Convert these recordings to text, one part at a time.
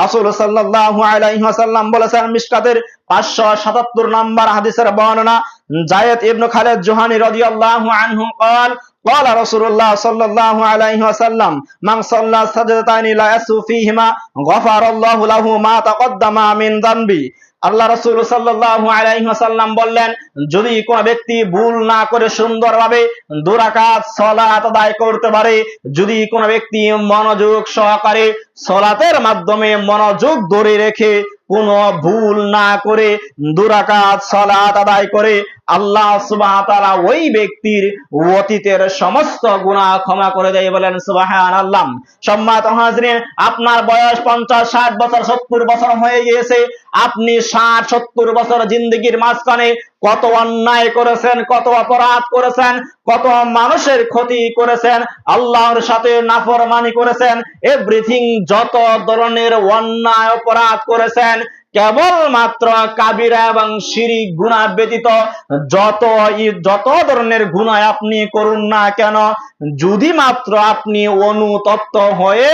রাসূল সাল্লাল্লাহু আলাইহি ওয়াসাল্লাম বলেছেন মিশকাতের 577 নম্বর হাদিসের বর্ণনা জায়েদ ইবনে খালিদ জুহানি রাদিয়াল্লাহু আনহু قال قال رسول الله صلى الله عليه وسلم من صلى سجدتين لا يسو فيهما غفر الله له ما تقدم من ذنبه আল্লাহ রসুল সাল্লাম বললেন, যদি কোন ব্যক্তি ভুল না করে সুন্দরভাবে দুরাকাত সলাত আদায় করতে পারে, যদি কোন ব্যক্তি মনোযোগ সহকারে সলাতের মাধ্যমে মনোযোগ ধরে রেখে কোন ভুল না করে দুরাকাত সলাত আদায় করে আল্লাহ ওয়া ওই ব্যক্তির অতীতের সমস্ত গুনাহ ক্ষমা করে দেয় বলেন সুবহানাল্লাহ। সম্মানিত হাজরিন, আপনার বয়স 50 60 বছর 70 বছর হয়ে গিয়েছে। আপনি 60 70 বছর জিন্দগির মাঝখানে কত অন্যায় করেছেন, কত অপরাধ করেছেন, কত মানুষের ক্ষতি করেছেন, আল্লাহর সাথে নাফরমানি করেছেন এভরিথিং যত ধরনের অন্যায়, অপরাধ করেছেন কেবলমাত্র কাবিরা এবং শিরিক গুনাহ ব্যতীত যত যত ধরনের গুনাহ আপনি করুন না কেন, যদি মাত্র আপনি অনুতপ্ত হয়ে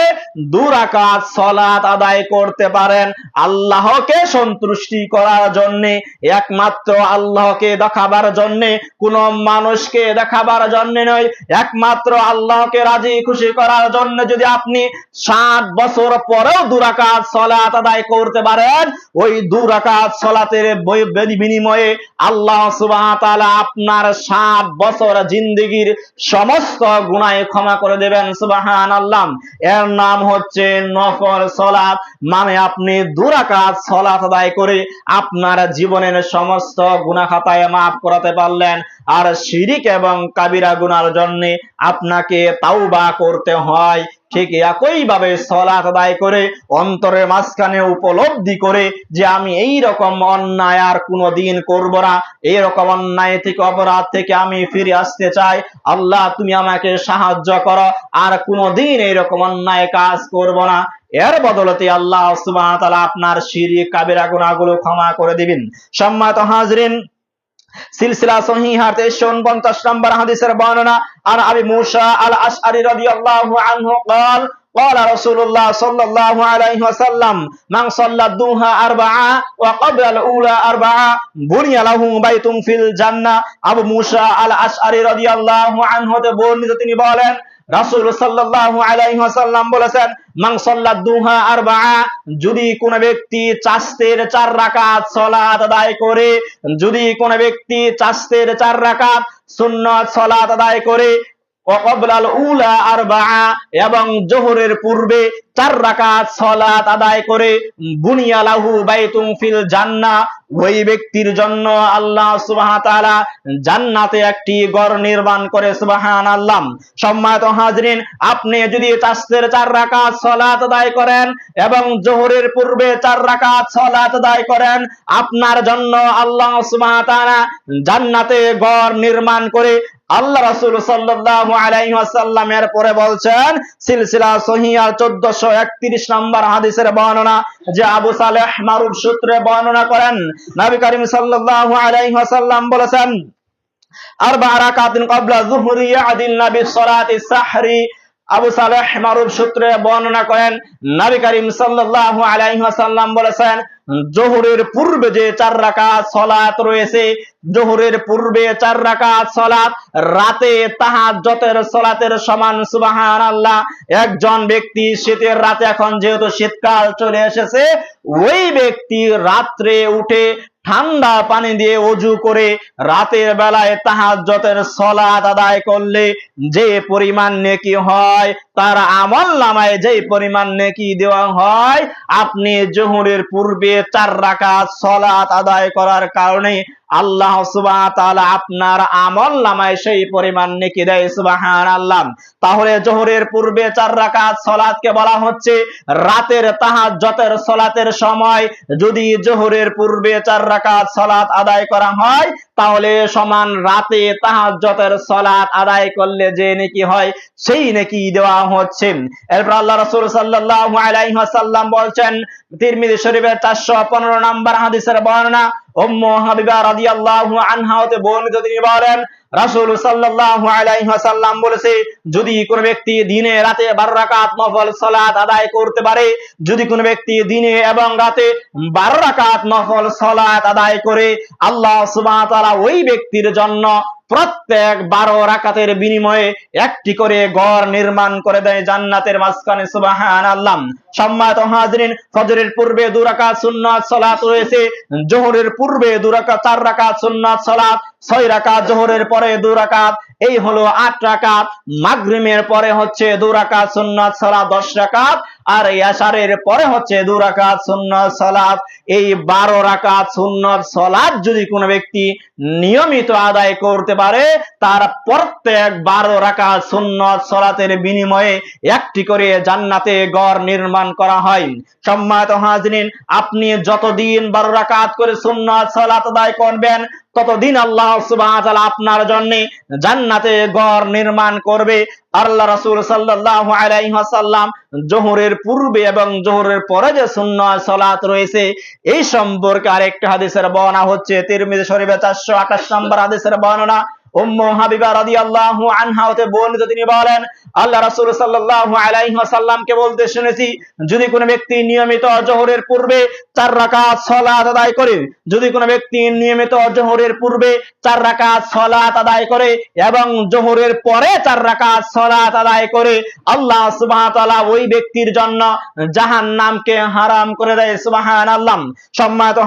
দুরাকাত সলাত আদায় করতে পারেন, আল্লাহকে সন্তুষ্টি করার জন্যে, একমাত্র আল্লাহকে দেখাবার জন্যে, কোন মানুষকে দেখাবার জন্য নয়, একমাত্র আল্লাহকে রাজি খুশি করার জন্য যদি আপনি ষাট বছর পরেও দুরাকাত সলাত আদায় করতে পারেন ওই দুরাকাত সলাতের বই- বিনিময়ে আল্লাহ ওয়া তাআলা আপনার ষাট বছর জিন্দেগির সমস্ত গুনাহ ক্ষমা করে দেবেন, সুবহানাল্লাহ। এর নাম হচ্ছে নফল সলাত মানে আপনি দুরাকাত সলাত আদায় করে আপনার জীবনের সমস্ত গুনাহ খাতায় মাফ করাতে পারলেন। আর শিরিক এবং কাবিরা গুনার জন্য আপনাকে তাওবা করতে হয়। ঠিক একই ভাবে সলাত আদায় করে, অন্তরের মাঝখানে উপলব্ধি করে যে আমি এই রকম অন্যায় আর কোনোদিন করব না। এই রকম অন্যায় থেকে, অপরাধ থেকে আমি ফিরে আসতে চাই। আল্লাহ, তুমি আমাকে সাহায্য করো, আর কোনোদিন এইরকম অন্যায় কাজ করব না। এর বদলতে আল্লাহ আপনার শিরিক, কাবিরা গুনাহগুলো ক্ষমা করে দিবেন। সম্মাত হাজরিন সিলসিলা সহিহা 349 নম্বর হাদিসের বর্ণনা আর আবি মুসা আল আশআরি রাদিয়াল্লাহু আনহু قال قال رسول الله صلى الله عليه وسلم من صلى الضحى أربعة وقبل الأولى أربعة بني له بيت في الجنة আবু মুসা আল আশআরি রাদিয়াল্লাহু আনহু হতে বর্ণিত তিনি বলেন রাসূল সাল্লাল্লাহু আলাইহি ওয়াসাল্লাম বলেছেন মান সাল্লাত দুহা আরবাআ যদি কোন ব্যক্তি চাস্তের চার রাকাত সালাত আদায় করে যদি কোন ব্যক্তি চাস্তের চার রাকাত সুন্নাত সালাত আদায় করে ওয়াকবলাল উলা আরবাআ এবং জোহরের পূর্বে চার সালাত আদায় করে, বুনিয়া লাহু বাইতুন ফিল জান্নাহ ওই ব্যক্তির জন্য আল্লাহ তাআলা জান্নাতে একটি নির্মাণ করে, সুবহানাল্লাহ। সম্মানিত হাজরিন, আপনি যদি তাসদের চার সালাত আদায় করেন এবং জোহরের পূর্বে চার রাকাত সালাত আদায় করেন, আপনার জন্য আল্লাহ তাআলা জান্নাতে ঘর নির্মাণ করে আল্লাহ রাসূল ওয়াসাল্লাম এর পরে বলছেন, সিলসিলা সহিহার 1431 নম্বর হাদিসের বর্ণনা যে আবু সালেহ মারুফ সূত্রে বর্ণনা করেন। নবী করিম সাল্লাল্লাহু আলাইহি ওয়াসাল্লাম বলেছেন, আরবা রাকাতিন ক্বাবলা যুহরি ইয়াদিলনা বিসসালাতি সাহরি। আবু সালেহ মারুফ সূত্রে বর্ণনা করেন, নবী করিম সাল্লাল্লাহু আলাইহি ওয়াসাল্লাম বলেছেন জোহরের পূর্বে যে চার রাকাত সালাত রয়েছে, জোহরের পূর্বে চার রাকাত সালাত, রাতে তাহাজ্জুদের সালাতের সমান, সুবহানাল্লাহ। একজন ব্যক্তি শীতের রাতে এখন যেহেতু শীতকাল চলে এসেছে, ওই ব্যক্তি রাত্রে উঠে ঠান্ডা পানি দিয়ে অজু করে রাতের বেলায় তাহাজ্জতের সলাত আদায় করলে যে পরিমাণ নেকি হয় তার আমল নামায় যে পরিমাণ নেকি দেওয়া হয়, আপনি জোহরের পূর্বে চার রাকাত সলাত আদায় করার কারণে আল্লাহ আপনার আমল নামায় সেই পরিমাণ নেকি দেয়, সুবহানাল্লাহ। তাহলে জোহরের পূর্বে চার রাকাত সালাতকে বলা হচ্ছে রাতের তাহাজ্জুদের সালাতের সময় যদি জোহরের পূর্বে চার রাকাত সালাত আদায় করা হয় তাহলে সমান রাতে তাহাজ্জতের সালাত আদায় করলে যে নেকি হয়, সেই নেকি দেওয়া হচ্ছে। এরপর আল্লাহ রাসূল সাল্লাল্লাহু আলাইহি ওয়াসাল্লাম বলছেন, তিরমিজি শরীফের 415 নম্বর হাদিসের বর্ণনা যদি কোন ব্যক্তি দিনে রাতে 12 রাকাত নফল সলাত আদায় করতে পারে, যদি কোন ব্যক্তি দিনে এবং রাতে 12 রাকাত নফল সলাত আদায় করে, আল্লাহ সুবাহ ওই ব্যক্তির জন্য প্রত্যেক বারো রাকাতের বিনিময়ে একটি করে গড় নির্মাণ করে দেয় জান্নাতের মাঝখানে সুবাহান আল্লাহ সম্মানিত হাজরিন, ফজরের পূর্বে দু রাকাত সুন্নাত, সালাত রয়েছে। জোহরের পূর্বে দু রাকাত, চার রাকাত সুন্নাত, সালাত, ছয় রাকাত জোহরের পরে দু রাকাত। এই হলো আট রাকাত। মাগরিমের পরে হচ্ছে দু রাকাত সুন্নাত, সালাত, দশ রাকাত। আর ইয়াসারের পরে হচ্ছে দু রাকাত সুন্নাত সালাত। এই বারো রাকাত সুন্নাত সালাত যদি কোনো ব্যক্তি নিয়মিত আদায় করতে পারে, তার প্রত্যেক বারো রাকাত সুন্নাত সালাতের বিনিময়ে একটি করে জান্নাতে গড় নির্মাণ করা হয়। সম্মানিত হাজরিন, আপনি যতদিন বারো রাকাত করে সুন্নাত সালাত আদায় করবেন ততদিন আল্লাহ আপনার জন্য জান্নাতে গড় নির্মাণ করবে? আল্লাহ রসুল সাল্লাহ আলাইহাল্লাম জোহরের পূর্বে এবং জোহরের পরে যে শূন্য সলাত রয়েছে, এই সম্পর্কে আরেকটা হাদিসের বর্ণনা হচ্ছে। তিরমিজ শরীফে 428 নম্বর হাদিসের বর্ণনা উম্মু হাবিবা রাদিয়াল্লাহু আনহা হতে বর্ণিত তিনি বলেন, আল্লাহ রাসূল সাল্লাল্লাহু আলাইহি ওয়াসাল্লামকে বলতে শুনেছি, যদি কোনো ব্যক্তি নিয়মিত জোহরের পূর্বে চার রাকাত সালাত আদায় করে, যদি কোনো ব্যক্তি নিয়মিত জোহরের পূর্বে চার রাকাত সালাত আদায় করে এবং জোহরের পরে চার রাকাত সালাত আদায় করে, আল্লাহ সুবহানাহু তাআলা ওই ব্যক্তির জন্য জাহান্নামকে হারাম করে দেয়, সুবহানাল্লাহ। সম্মানিত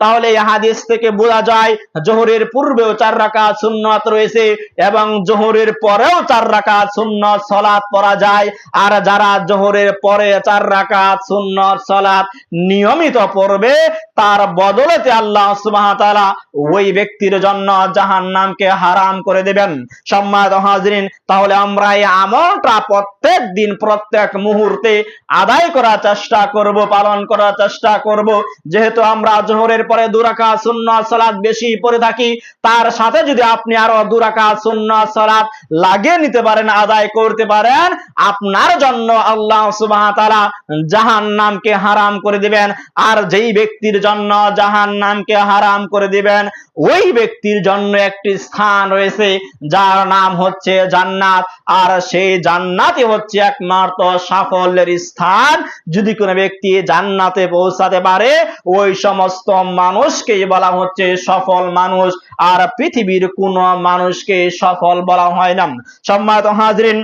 তাহলে এই হাদিস থেকে বোঝা যায়, জোহরের পূর্বেও চার রাকাত সুন্নাত রয়েছে এবং জোহরের পরেও চার রাকাত সুন্নাত সলাৎ পড়া যায়। আর যারা জোহরের পরে চার রাকাত সুন্নত সলাৎ নিয়মিত পড়বে, তার বদলেতে আল্লাহ সুবহানাহু তাআলা ওই ব্যক্তির জন্য জাহান্নামকে হারাম করে দেবেন। সম্মানিত হাজরিন, তাহলে আমরা এই আমলটা প্রত্যেক দিন প্রত্যেক মুহূর্তে আদায় করার চেষ্টা করব, পালন করার চেষ্টা করব। যেহেতু আমরা জোহরের পরে দুরাকা সুন্নাত সালাত বেশি পড়ে থাকি, তার সাথে যদি আপনি আরও দুরাকা সুন্নাত সালাত লাগিয়ে নিতে পারেন, আদায় করতে পারেন। আপনার জন্য আল্লাহ সুবহানাহু ওয়া তাআলা জাহান্নামকে হারাম করে দিবেন। আর যেই ব্যক্তির জন্য জাহান্নামকে হারাম করে দিবেন, ওই ব্যক্তির জন্য একটি স্থান রয়েছে, যার নাম হচ্ছে জান্নাত। আর সেই জান্নাতই হচ্ছে একমাত্র সাফল্যের স্থান। যদি কোনো ব্যক্তি জান্নাতে পৌঁছাতে পারে, ওই সমস্ত মানুষকেই বলা হচ্ছে সফল মানুষ। আর পৃথিবীর কোন মানুষকে সফল বলা হয় না সম্মানিত হাজরিন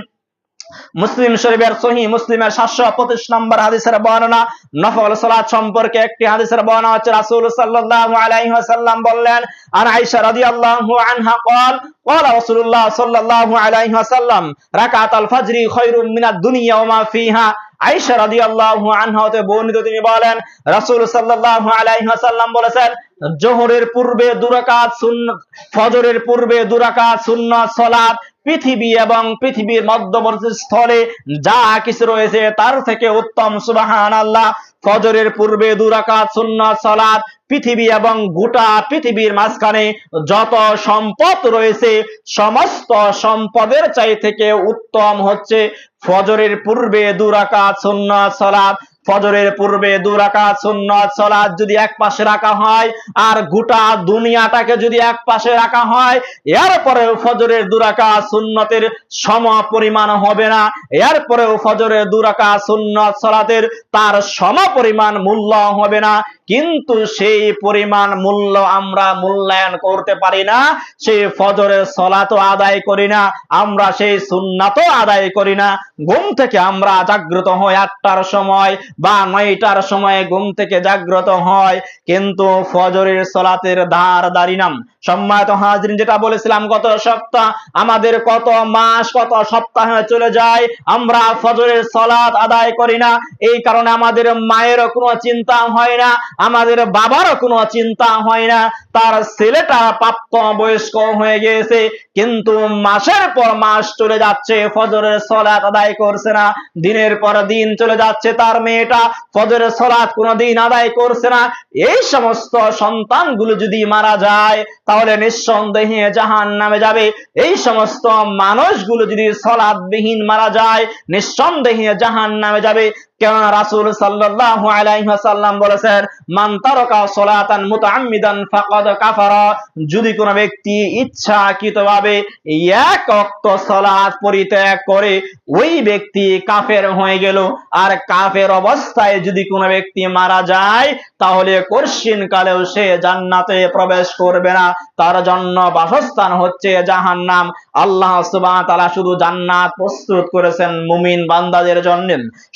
মুসলিম শরীফের সহি মুসলিমের সাতশো পঁচিশ নম্বর হাদিসের বর্ণনা নফল সালাত সম্পর্কে একটি হাদিসের বর্ণনা হচ্ছে রাসূল সাল্লাল্লাহু আলাইহি ওয়াসাল্লাম বললেন আর আয়েশা রাদিয়াল্লাহু আনহা قال قال رسول الله صلى الله عليه وسلم ركعت الفجر خير من الدنيا وما فيها আয়েশা রাদিয়াল্লাহু আনহা হতে বর্ণিত তিনি বলেন, রাসূল সাল্লাল্লাহু আলাইহি ওয়াসাল্লাম বলেছেন, জোহরের পূর্বে দুরাকাত সুন্নাত ফজরের পূর্বে দুরাকাত সুন্নাত সালাত পৃথিবী এবং পৃথিবীর মধ্যবর্তী স্থলে যা কিছু রয়েছে তার থেকে উত্তম সুবাহান আল্লাহ ফজরের পূর্বে দুরাকাত সুন্নাত সালাত পৃথিবী এবং গোটা পৃথিবীর মাঝখানে যত সম্পদ রয়েছে, সমস্ত সম্পদের চাই থেকে উত্তম হচ্ছে ফজরের পূর্বে দুরাকাত সুন্নাত, সালাত। ফজরের পূর্বে দু রাকাত সুন্নাত, সালাত যদি এক পাশে রাখা হয় আর গোটা দুনিয়াটাকে যদি এক পাশে রাখা হয়, এরপরেও ফজরের দু রাকাত সুন্নতের সম পরিমাণ হবে না। এরপরেও ফজরের দু রাকাত সুন্নাত, সালাতের তার সম পরিমাণ মূল্য হবে না। কিন্তু সেই পরিমাণ মূল্য আমরা মূল্যায়ন করতে পারি না সেই ফজরের সলাতও আদায় করি না, আমরা সেই সুন্নাতও আদায় করি না। ঘুম থেকে আমরা জাগ্রত হই আটটার সময় বা নয়টার সময় ঘুম থেকে জাগ্রত হয়। কিন্তু ফজরের সলাতের ধার দাঁড়ি নাম। সম্মানিত হাজরিন, যেটা বলেছিলাম, গত সপ্তাহ আমাদের কত মাস, কত সপ্তাহ চলে যায়, আমরা ফজরের সলাত আদায় করি না। এই কারণে আমাদের মায়েরও কোনো চিন্তা হয় না, আমাদের বাবারও কোনো চিন্তা হয় না। তার ছেলেটা প্রাপ্ত বয়স্ক হয়ে গিয়েছে, কিন্তু মাসের পর মাস চলে যাচ্ছে, ফজরের সলাত আদায় করছে না। দিনের পর দিন চলে যাচ্ছে, তার মেয়েটা ফজরের সলাত কোনো দিন আদায় করছে না। এই সমস্ত সন্তানগুলো যদি মারা যায়, তাহলে নিঃসন্দেহে জাহান নামে যাবে। এই সমস্ত মানুষগুলো যদি সলাদবিহীন মারা যায়, নিঃসন্দেহে জাহান নামে যাবে। কেননা রাসূল সাল্লাল্লাহু আলাইহি ওয়াসাল্লাম বলেছেন, মান তারাকা সালাতান মুতাআম্মিদান ফাকাদ কাফারা। যদি কোনো ব্যক্তি ইচ্ছাকৃতভাবে এক ওয়াক্ত সালাত পরিত্যাগ করে, ওই ব্যক্তি কাফের হয়ে গেল। আর কাফের অবস্থায় যদি কোনো ব্যক্তি মারা যায়, তাহলে কর্ষিন কালেও সে জান্নাতে প্রবেশ করবে না। তার জন্য বাসস্থান হচ্ছে জাহান্নাম। আল্লাহ সুবহানাহু ওয়া শুধু জান্নাত প্রস্তুত করেছেন মুমিন বান্দাদের জন্য।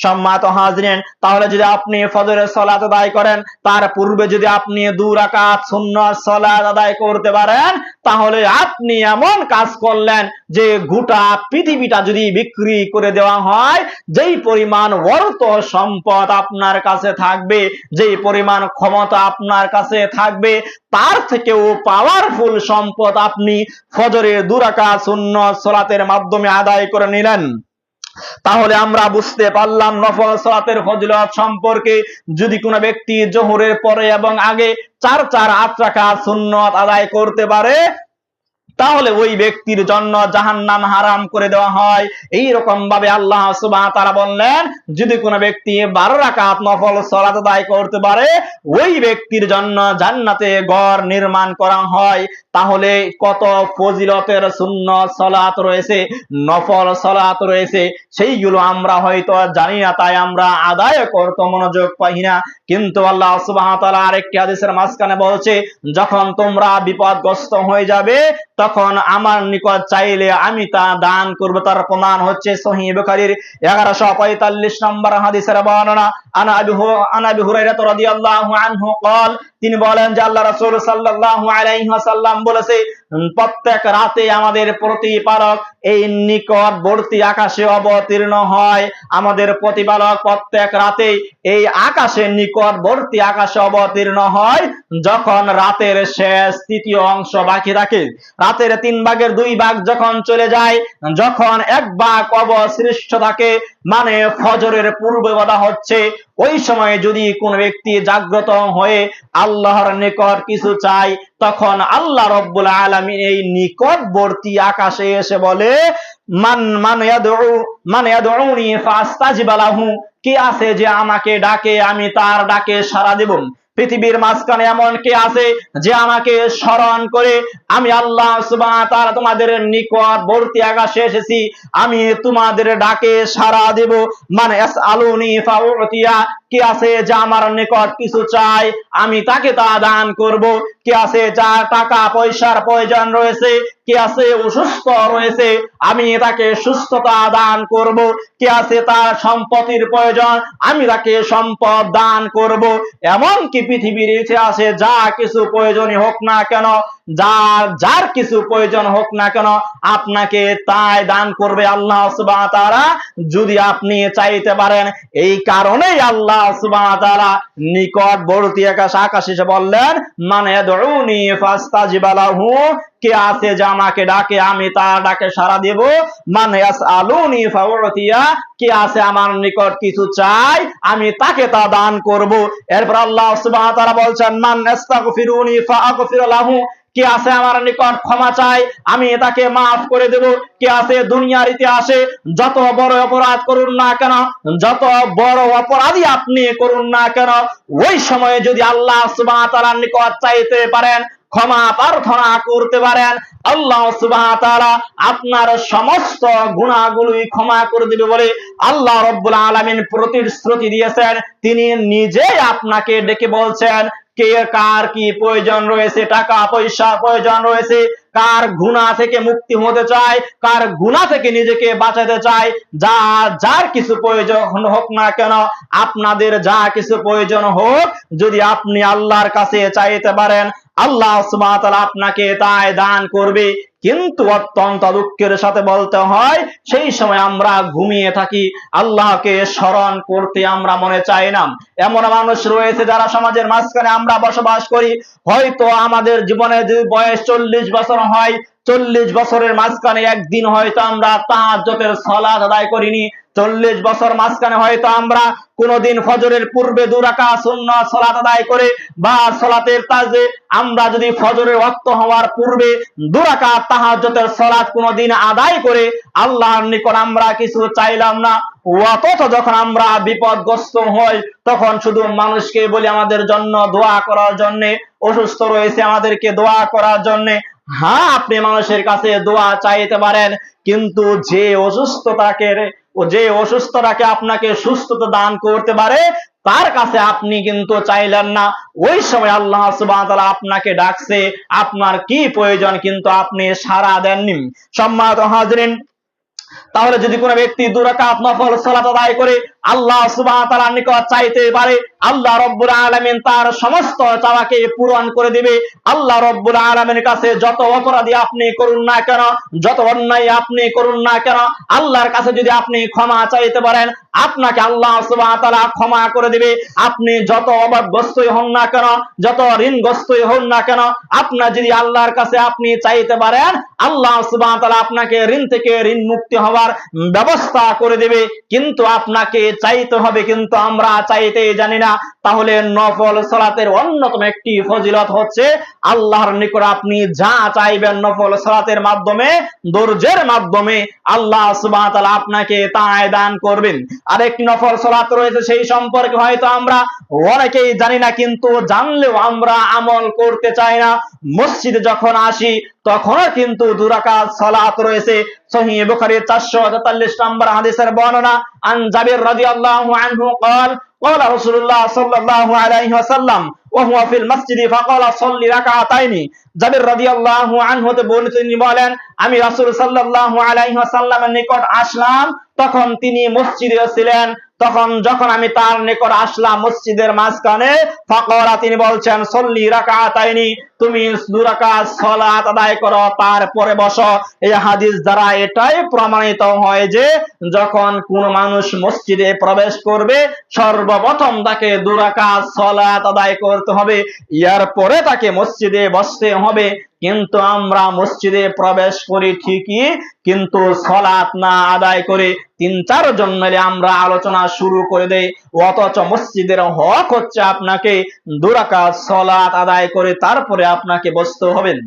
সম্মানিত হাজরিন, তাহলে যদি আপনি ফজরের সালাত আদায় করেন, তার পূর্বে যদি আপনি দু রাকাত সুন্নাত সালাত আদায় করতে পারেন, তাহলে আপনি এমন কাজ করলেন যে গোটা পৃথিবীটা যদি বিক্রি করে দেওয়া হয়, যেই পরিমাণ অর্থ সম্পদ আপনার কাছে থাকবে, যেই পরিমাণ ক্ষমতা আপনার কাছে থাকবে, তার থেকেও পাওয়ারফুল সম্পদ আপনি ফজরের দুরাকা শূন্য সলাতের মাধ্যমে আদায় করে নিলেন। তাহলে আমরা বুঝতে পারলাম নফল সালাতের ফজিলত সম্পর্কে যদি কোনো ব্যক্তি জোহরের পরে এবং আগে চার চার আট রাখা সুন্নত আদায় করতে পারে তাহলে ওই ব্যক্তির জন্য জাহান্নাম হারাম করে দেওয়া হয়। এই রকম ভাবে আল্লাহ সুবাহ তারা বললেন, যদি কোনো ব্যক্তি বারো রাকাত নফল সলাত আদায় করতে পারে, ওই ব্যক্তির জন্য জান্নাতে গড় নির্মাণ করা হয়। তাহলে কত ফজিলতের শূন্য সলাত রয়েছে, নফল সলাত রয়েছে, সেইগুলো আমরা হয়তো জানি না, তাই আমরা আদায় করতে মনোযোগ পাই না। কিন্তু আল্লাহ সুবাহ তাআলা আরেকটি হাদিসের মাঝখানে বলছে, যখন তোমরা বিপদগ্রস্ত হয়ে যাবে তখন আমার নিকট চাইলে আমি তা দান করবো তার প্রমাণ হচ্ছে সহি বুখারীর এগারোশো পঁয়তাল্লিশ নম্বর হাদিসের বর্ণনা আনা আবি হু- আনা আবি হুরাইরা রাদিয়াল্লাহু আনহু قال তিনি বলেন যে আল্লাহ রাসূল সাল্লাল্লাহু আলাইহি ওয়াসাল্লাম বলেছে, প্রত্যেক রাতে আমাদের প্রতিপালক এই নিকটবর্তী আকাশে অবতীর্ণ হয়। আমাদের প্রতিপালক প্রত্যেক রাতে এই আকাশের নিকটবর্তী আকাশে অবতীর্ণ হয়, যখন রাতের শেষ তৃতীয় অংশ বাকি থাকে। রাতের তিন ভাগের দুই ভাগ যখন চলে যায়, যখন এক ভাগ অবশিষ্ট থাকে মানে ফজরের পূর্বে বলা হচ্ছে। ওই সময় যদি কোন ব্যক্তি জাগ্রত হয়ে আল্লাহর নিকট কিছু চাই, তখন আল্লাহ রব্বুল আলামিন এই নিকটবর্তী আকাশে এসে বলে, মান মান মান কে আছে যে আমাকে ডাকে, আমি তার ডাকে সাড়া দেব? পৃথিবীর মাঝখানে এমন কে আছে যে আমাকে স্মরণ করে, আমি আল্লাহ তাআলা তোমাদের নিকটবর্তী আকাশে এসেছি, আমি তোমাদের ডাকে সাড়া দেব। মানে আলুনি ফাউতিয়া কে আছে যে আমার নিকট কিছু চাই, আমি তাকে তা দান করব। কে আছে যার টাকা পয়সার প্রয়োজন রয়েছে, কে আছে অসুস্থ রয়েছে, আমি তাকে সুস্থতা দান করব। কে আছে তার সম্পত্তির প্রয়োজন, আমি তাকে সম্পদ দান করব। এমন কি পৃথিবীর ইতিহাসে যা কিছু প্রয়োজনই হোক না কেন যার যার কিছু প্রয়োজন হোক না কেন, আপনাকে তাই দান করবে আল্লাহ ওয়া যদি আপনি চাইতে পারেন, এই কারণেই আল্লাহ ওয়া তাআলা নিকটবর্তী আকাশ আকাশ এসে বললেন মানে কে আছে যে আমাকে ডাকে, আমি তার ডাকে সাড়া দেব। মানে আলুনি ফাউতিয়া কে আছে আমার নিকট কিছু চাই, আমি তাকে তা দান করব। এরপর আল্লাহ সুবহানাহু ওয়া বলছেন, মান আস্তাগফিরুনি ফাআগফির লাহু কে আছে আমার নিকট ক্ষমা চাই? আমি তাকে মাফ করে দেব। কে আছে দুনিয়ার ইতিহাসে যত বড় অপরাধ করুন না কেন, যত বড় অপরাধী আপনি করুন না কেন, ওই সময়ে যদি আল্লাহ সুবহানাহু ওয়া তাআলার নিকট চাইতে পারেন, ক্ষমা প্রার্থনা করতে পারেন, আল্লাহ ওয়া তাআলা আপনার সমস্ত গুনাহগুলোই ক্ষমা করে দিবে বলে আল্লাহ রব্বুল আলামিন প্রতিশ্রুতি দিয়েছেন। তিনি নিজেই আপনাকে ডেকে বলছেন কে, কার কি প্রয়োজন রয়েছে, টাকা পয়সা প্রয়োজন রয়েছে, কার গুণা থেকে মুক্তি হতে চায়, কার গুণা থেকে নিজেকে বাঁচাতে চায়, যা, যার কিছু প্রয়োজন হোক না কেন, আপনাদের যা কিছু প্রয়োজন হোক, যদি আপনি আল্লাহর কাছে চাইতে পারেন আল্লাহ আপনাকে তাই দান করবে। কিন্তু অত্যন্ত দুঃখের সাথে বলতে হয়, সেই সময় আমরা ঘুমিয়ে থাকি, আল্লাহকে স্মরণ করতে আমরা মনে চাই না। এমন মানুষ রয়েছে যারা সমাজের মাঝখানে আমরা বসবাস করি। হয়তো আমাদের জীবনে যদি বয়স চল্লিশ বছর হয় চল্লিশ বছরের মাঝখানে একদিন হয়তো আমরা তাহাজ্জতের সলাত আদায় করিনি। চল্লিশ বছর মাঝখানে হয়তো আমরা কোনোদিন ফজরের পূর্বে দুরাকা শূন্য সলাত আদায় করে বা সলাতের তাজে আমরা যদি ফজরের ওয়াক্ত হওয়ার পূর্বে দুরাকা তাহাজ্জতের সলাত কোনোদিন আদায় করে আল্লাহর নিকট আমরা কিছু চাইলাম না। অথচ যখন আমরা বিপদগ্রস্ত হই, তখন শুধু মানুষকে বলি আমাদের জন্য দোয়া করার জন্যে, অসুস্থ রয়েছে আমাদেরকে দোয়া করার জন্য। হ্যাঁ আপনি মানুষের কাছে দোয়া চাইতে পারেন, কিন্তু যে অসুস্থতাকে যে অসুস্থতাকে আপনাকে সুস্থতা দান করতে পারে, তার কাছে আপনি কিন্তু চাইলেন না। ওই সময় আল্লাহ সুবহানাহু আপনাকে ডাকছে, আপনার কি প্রয়োজন কিন্তু আপনি সাড়া দেননি। সম্মানিত হাজরিন, তাহলে যদি কোনো ব্যক্তি দুরাকাত নফল সালাত আদায় করে আল্লাহ সুবহানাহু ওয়া নিকট চাইতে পারে আল্লাহ রব্বুল আলামিন তার সমস্ত চাওয়াকে পূরণ করে দিবে। আল্লাহ রব্বুল আলামিনের কাছে যত অপরাধী আপনি করুন না কেন, যত অন্যায় আপনি করুন না কেন, আল্লাহর কাছে যদি আপনি ক্ষমা চাইতে পারেন, আপনাকে আল্লাহ সুবহানাহু ওয়া ক্ষমা করে দিবে। আপনি যত অবাধগ্রস্তই হন না কেন, যত ঋণগ্রস্তই হন না কেন, আপনার যদি আল্লাহর কাছে আপনি চাইতে পারেন, আল্লাহ সুবহানাহু ওয়া তাআলা আপনাকে ঋণ থেকে ঋণ মুক্তি হওয়ার ব্যবস্থা করে দেবে। কিন্তু আপনাকে চাইতে হবে কিন্তু আমরা চাইতে জানি না। তাহলে নফল সালাতের অন্যতম একটি ফজিলত হচ্ছে আল্লাহর নিকট আপনি যা চাইবেন নফল সালাতের মাধ্যমে ধৈর্যের মাধ্যমে আল্লাহ সুবহানাহু ওয়া তাআলা আপনাকে তাই দান করবেন আরেকটি নফল সালাত রয়েছে সেই সম্পর্কে হয়তো আমরা অনেকেই জানি না কিন্তু জানলেও আমরা আমল করতে চাই না মসজিদে যখন আসি তখনও কিন্তু দুরাকাত সালাত রয়েছে সহিহ বুখারীর 443 নম্বর হাদিসের বর্ণনা আন জাবির রাদিয়াল্লাহু আনহু قال قال رسول الله صلى الله عليه وسلم وهو في المسجد فقال صل ركعتين. জাবির রাদিয়াল্লাহু আনহু তে বর্ণিত তিনি বলেন, আমি রাসূল সাল্লাল্লাহু আলাইহি ওয়াসাল্লামের নিকট আসলাম, তখন তিনি মসজিদে ছিলেন। তখন যখন আমি তার নিকট আসলাম মসজিদের মাঝখানে, ফাকরা তিনি বলছেন, সল্লি রাকাতাইনি, তুমি দুরাকাত সালাত আদায় করো, তারপরে বসো। এই হাদিস দ্বারা এটাই প্রমাণিত হয় যে, যখন কোন মানুষ মসজিদে প্রবেশ করবে, সর্বপ্রথম তাকে দুরাকাত সালাত আদায় করতে হবে। ইয়ার পরে তাকে মসজিদে বসতে হবে। কিন্তু আমরা মসজিদে প্রবেশ করি ঠিকই, কিন্তু সলাৎ না আদায় করে তিন চার জন মিলে আমরা আলোচনা শুরু করে দেই। অথচ মসজিদের হক হচ্ছে আপনাকে দুরাকাত সলাৎ আদায় করে তারপরে আপনাকে বসতে হবেন